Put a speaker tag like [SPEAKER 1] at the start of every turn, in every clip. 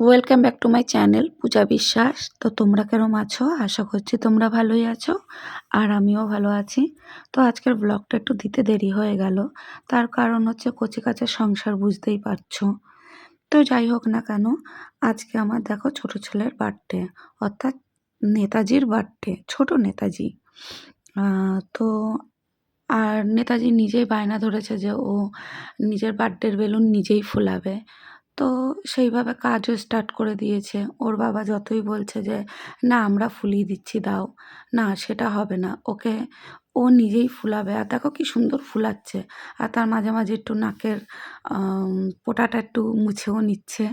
[SPEAKER 1] Welcome back to my channel Puja Biswas তো তোমরা কেরম আছো? আশা করছি তোমরা ভালোই আছো আর আমিও ভালো আছি। তো আজকের ব্লগটা একটু দিতে দেরি হয়ে গেল। তার কারণ হচ্ছে কচি কাচের সংসার বুঝতেই পারছ। তো যাই হোক না কেন, আজকে আমার দেখো ছোট ছেলের বার্থডে অর্থাৎ নেতাজির বার্থডে ছোট নেতাজি। তো আর নেতাজি নিজেই বায়না ধরেছে যে ও নিজের বার্থডের বেলুন নিজেই ফোলাবে। তো সেইভাবে কাজও স্টার্ট করে দিয়েছে। ওর বাবা যতই বলছে যে, না, আমরা ফুলিয়ে দিচ্ছি, দাও। না, সেটা হবে না। ওকে, ও নিজেই ফুলাবে। আর দেখো কি সুন্দর ফুলাচ্ছে। আর তার মাঝে মাঝে একটু নাকের পোটাটা একটু মুছেও নিচ্ছে।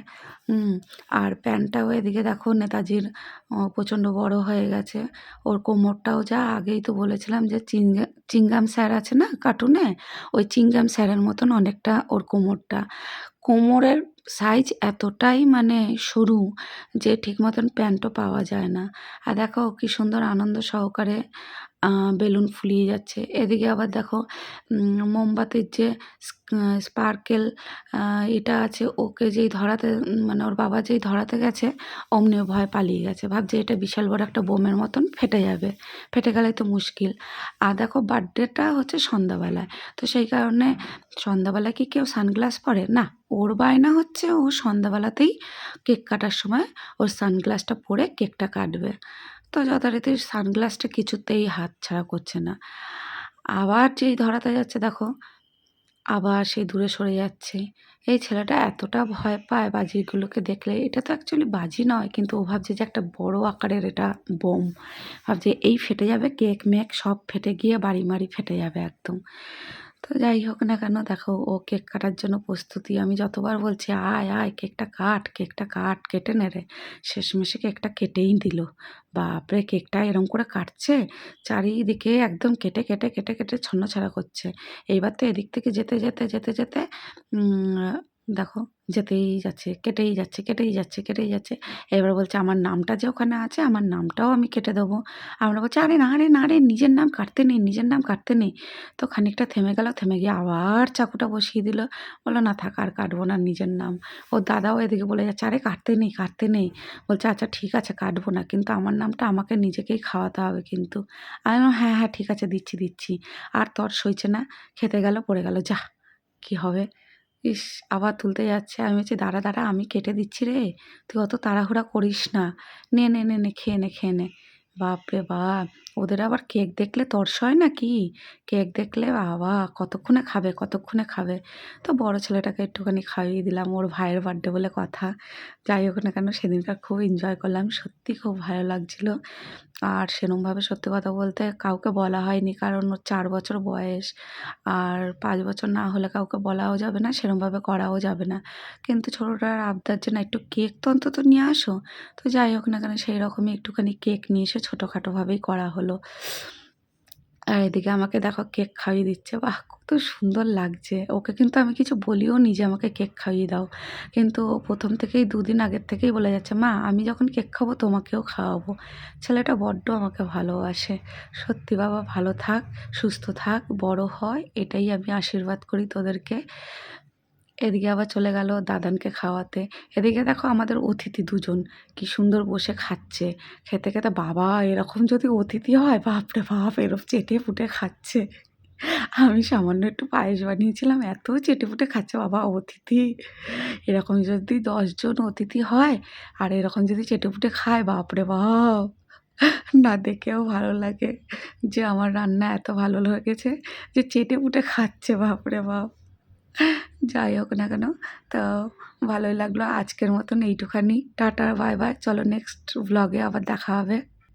[SPEAKER 1] আর প্যান্টটাও এদিকে দেখো নেতাজির প্রচণ্ড বড় হয়ে গেছে। ওর কোমরটাও যা আগেই তো বলেছিলাম যে চিঙ্গা চিঙ্গাম স্যার আছে না কার্টুনে? ওই চিঙ্গাম স্যারের মতন অনেকটা ওর কোমরটা। কোমরের সাইজ এতটাই মানে সরু যে ঠিক মতন প্যান্টও পাওয়া যায় না। আর দেখো কি সুন্দর আনন্দ সহকারে বেলুন ফুলিয়ে যাচ্ছে। এদিকে আবার দেখো মোমবাতির যে স্পার্কেল এটা আছে, ওকে যেই ধরাতে মানে ওর বাবা যেই ধরাতে গেছে অমনিও ভয় পালিয়ে গেছে। ভাবছে এটা বিশাল বড় একটা বোমের মতন ফেটে যাবে। ফেটে গেলে তো মুশকিল। আর দেখো বার্থডেটা হচ্ছে সন্ধ্যাবেলায়। তো সেই কারণে সন্ধ্যাবেলায় কি কেউ সানগ্লাস পরে? না, ওর বায়না হচ্ছে ও সন্ধ্যাবেলাতেই কেক কাটার সময় ওর সানগ্লাসটা পরে কেকটা কাটবে। তো যথারীতি সানগ্লাসটা কিছুতেই হাত ছাড়া করছে না। আবার যেই ধরাতে যাচ্ছে দেখো, আবার সেই দূরে সরে যাচ্ছে। এই ছেলেটা এতটা ভয় পায় বাজিগুলোকে দেখলে। এটা তো অ্যাকচুয়ালি বাজি নয়, কিন্তু ও ভাবছে যে একটা বড় আকারের এটা বোম। ভাবছে এই ফেটে যাবে, কেক মেক সব ফেটে গিয়ে বাড়ি মারি ফেটে যাবে একদম। তো যাই হোক না কেন, দেখো ও কেক কাটার জন্য প্রস্তুতি। আমি যতবার বলছি, আয় আয়, কেকটা কাট কেকটা কাট, কেটে নে রে। শেষমেশে কেকটা কেটেই দিল। বাপরে, কেকটা এরম করে কাটছে? চারিদিকে একদম কেটে কেটে কেটে কেটে ছন্নছাড়া করছে। এইবার তো এদিক থেকে যেতে যেতে যেতে যেতে দেখো যেতেই যাচ্ছে, কেটেই যাচ্ছে কেটেই যাচ্ছে কেটেই যাচ্ছে। এবার বলছে, আমার নামটা যে ওখানে আছে, আমার নামটাও আমি কেটে দেবো। আমরা বলছি, আরে না রে না রে, নিজের নাম কাটতে নেই, নিজের নাম কাটতে নেই। তো খানিকটা থেমে গেল, থেমে গিয়ে আবার চাকুটা বসিয়ে দিল। বলল, না থাক, আর কাটবো না নিজের নাম। ওর দাদাও এদিকে বলে যাচ্ছে, আরে কাটতে নেই কাটতে নেই। বলছে আচ্ছা ঠিক আছে, কাটবো না, কিন্তু আমার নামটা আমাকে নিজেকেই খাওয়াতে হবে কিন্তু। আমি হ্যাঁ হ্যাঁ ঠিক আছে, দিচ্ছি দিচ্ছি। আর তোর সইছে না, খেতে গেল, পড়ে গেল, যা, কি হবে? ইস, আবার তুলতে যাচ্ছে। আমি বলছি, দাঁড়া দাঁড়া, আমি কেটে দিচ্ছি রে। তুই অত তাড়াহুড়া করিস না। নে নে নে নে, খেয়ে নে খেয়ে নে। বাপরে বাপ, ওদের আবার কেক দেখলে তর্স হয় না কি কেক দেখলে বাবা, কতক্ষণে খাবে কতক্ষণে খাবে? তো বড় ছেলেটাকে একটুখানি খাইয়ে দিলাম ওর ভাইয়ের বার্থডে বলে কথা। যাই হোক না কেন সেদিনকার খুব এনজয় করলাম, সত্যি খুব ভালো লাগছিল। আর সেরমভাবে সত্যি কথা বলতে কাউকে বলা হয়নি, কারণ ওর চার বছর বয়স। আর পাঁচ বছর না হলে কাউকে বলাও যাবে না, সেরমভাবে করাও যাবে না। কিন্তু ছোটোটার আবদার জন্য একটু কেক তো অন্তত নিয়ে আসো। তো যাই হোক না কেন, সেই রকমই একটুখানি কেক নিয়ে এসে ছোটোখাটোভাবেই করা হলো। আর এদিকে আমাকে দেখো কেক খাইয়ে দিচ্ছে। বাহ, কত সুন্দর লাগছে। ওকে কিন্তু আমি কিছু বলিও নি যে আমাকে কেক খাইয়ে দাও। কিন্তু প্রথম থেকেই দুদিন আগের থেকেই বলে যাচ্ছে, মা, আমি যখন কেক খাব তোমাকেও খাওয়াবো। ছেলেটা বড্ড আমাকে ভালোবাসে। সত্যি বাবা, ভালো থাক, সুস্থ থাক, বড় হয়, এটাই আমি আশীর্বাদ করি তোদেরকে। এদিকে আবার চলে গেল দাদানকে খাওয়াতে। এদিকে দেখো আমাদের অতিথি দুজন, কি সুন্দর বসে খাচ্ছে। খেতে খেতে বাবা, এরকম যদি অতিথি হয়, বাপরে বাপ এরকম চেটে ফুটে খাচ্ছে। আমি সামান্য একটু পায়েস বানিয়েছিলাম, এত চেটে ফুটে খাচ্ছে বাবা অতিথি। এরকম যদি দশজন অতিথি হয়, আর এরকম যদি চেটে ফুটে খায়, বাপরে বাপ। না দেখেও ভালো লাগে যে আমার রান্না এত ভালো লেগেছে যে চেটে ফুটে খাচ্ছে, বাপরে বাপ। যাই হোক না কেন, তো ভালোই লাগল আজকের মতন এইটুখানি। টাটা, বাই বাই, চলো নেক্সট ব্লগে আবার দেখা হবে।